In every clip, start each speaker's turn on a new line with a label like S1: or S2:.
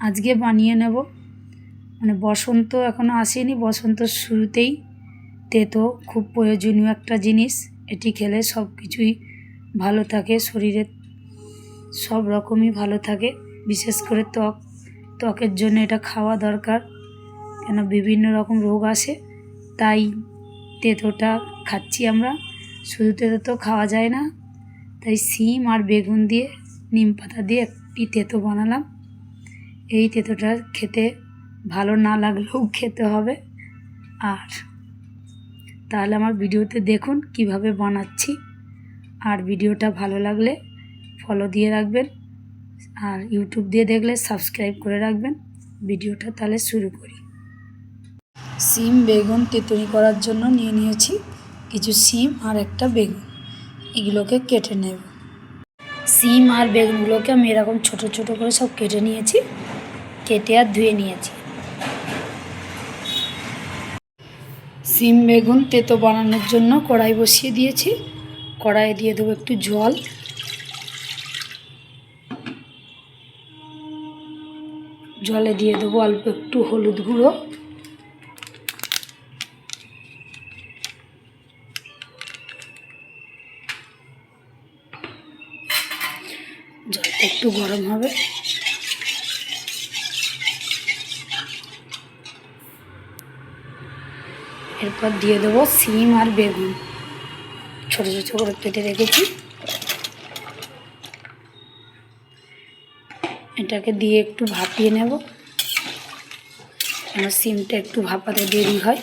S1: আজকে বানিয়ে নেব। মানে বসন্ত এখনও আসেনি বসন্তর শুরুতেই। তেতো খুব প্রয়োজনীয় একটা জিনিস। এটি খেলে সব কিছুই ভালো থাকে শরীরের সব রকমই ভালো থাকে। বিশেষ করে ত্বক। ত্বকের জন্য এটা খাওয়া দরকার, কেন বিভিন্ন রকম রোগ আসে। তাই তেঁতোটা খাচ্ছি আমরা। শুধু তেঁতো তো খাওয়া যায় না। তাই শিম আর বেগুন দিয়ে, নিম পাতা দিয়ে একটি তেঁতো বানালাম। এই তেঁতোটা খেতে ভালো না লাগলেও খেতে হবে। আর তাহলে আমার ভিডিওতে দেখুন কীভাবে বানাচ্ছি। আর ভিডিওটা ভালো লাগলে ফলো দিয়ে রাখবেন। আর ইউটিউব দিয়ে দেখলে সাবস্ক্রাইব করে রাখবেন। ভিডিওটা তাহলে শুরু করি। সিম, বেগুন তেঁতুনি করার জন্য নিয়ে নিয়েছি কিছু সিম আর একটা বেগুন। এগুলোকে কেটে নেব। সিম আর বেগুনগুলোকে আমি এরকম ছোট ছোট করে সব কেটে নিয়েছি। কেটে আর ধুয়ে নিয়েছি। সিম, বেগুন, তেতো বানানোর জন্য কড়াই বসিয়ে দিয়েছি। কড়াইয়ে দিয়ে দেবো একটু জল। জলে দিয়ে দেবো অল্প একটু হলুদ গুঁড়ো। জলটা একটু গরম হবে। এরপর দিয়ে দেবো সিম আর বেগুন। ছোটো ছোটো করে কেটে রেখেছি। এটাকে দিয়ে একটু ভাপিয়ে নেব। কেন সিমটা একটু ভাপাতে দেরি হয়।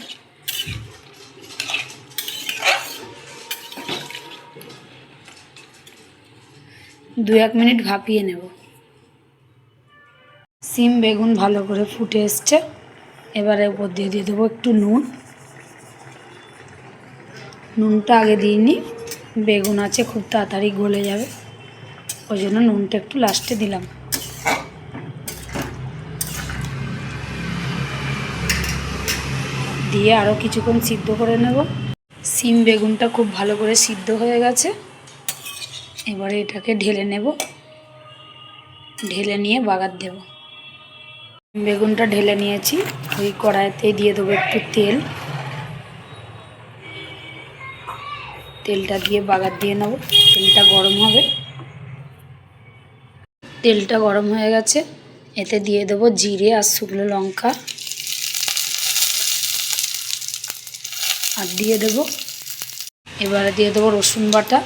S1: দু এক মিনিট ভাপিয়ে নেব। সিম, বেগুন ভালো করে ফুটে এসছে। এবারে উপর দিয়ে দিয়ে দেবো একটু নুন। নুনটা আগে দিইনি বেগুন আছে, খুব তাড়াতাড়ি গলে যাবে। ওই জন্য নুনটা একটু লাস্টে দিলাম। দিয়ে আরও কিছুক্ষণ সিদ্ধ করে নেব। সিম বেগুনটা খুব ভালো করে সিদ্ধ হয়ে গেছে। এবারে এটাকে ঢেলে নেব। ঢেলে নিয়ে বাগার দেব। বেগুনটা ঢেলে নিয়েছি। ওই কড়াইতে দিয়ে দেবো একটু তেল। তেলটা দিয়ে, বাগার দিয়ে নেব। তেলটা গরম হবে। তেলটা গরম হয়ে গেছে। এতে দিয়ে দেবো জিরে আর শুকনো লঙ্কা। আর দিয়ে দেবো, এবারে দিয়ে দেবো রসুন বাটা।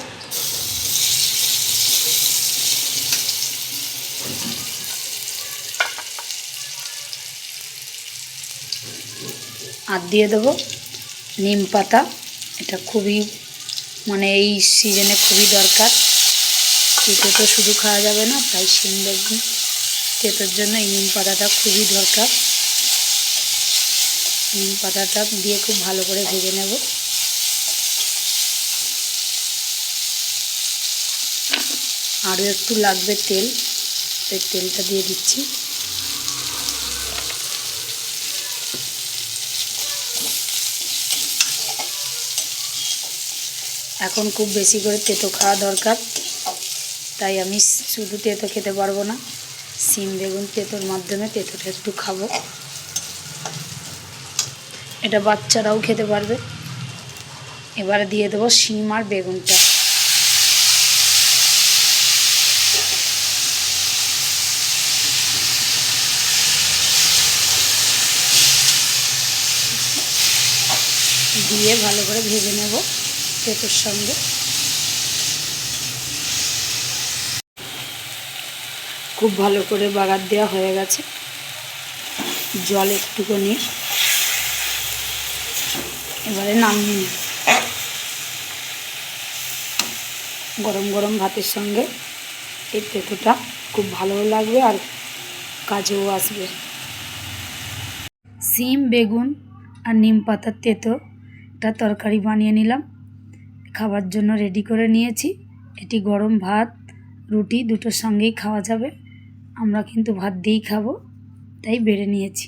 S1: আর দিয়ে দেবো নিম পাতা। এটা খুবই মানে এই সিজনে খুবই দরকার। তেঁতো তো শুধু খাওয়া যাবে না, তাই শিম, বেগুন, তেঁতোর জন্য এই নিম পাতাটা খুবই দরকার। নিম পাতাটা দিয়ে খুব ভালো করে ভেজে নেব। আরও একটু লাগবে তেল, তাই তেলটা দিয়ে দিচ্ছি। এখন খুব বেশি করে তেতো খাওয়া দরকার। তাই আমি শুধু তেতো খেতে পারব না, সিম, বেগুন তেতোর মাধ্যমে তেতোটা একটু খাব। এটা বাচ্চারাও খেতে পারবে। এবারে দিয়ে দেবো শিম আর বেগুনটা। দিয়ে ভালো করে ভেজে নেব। তেঁতোর সঙ্গে। খুব ভালো করে বাগার দেওয়া হয়ে গেছে। জল একটুখানি। এবারে নামিয়ে নেব গরম গরম ভাতের সঙ্গে এই তেঁতোটা খুব ভালো লাগবে আর কাজেও আসবে। সিম, বেগুন আর নিম পাতার তেঁতো একটা তরকারি বানিয়ে নিলাম। খাবার জন্য রেডি করে নিয়েছি। এটি গরম ভাত, রুটি দুটোর সঙ্গেই খাওয়া যাবে। আমরা কিন্তু ভাত দিয়েই খাব, তাই বেড়ে নিয়েছি।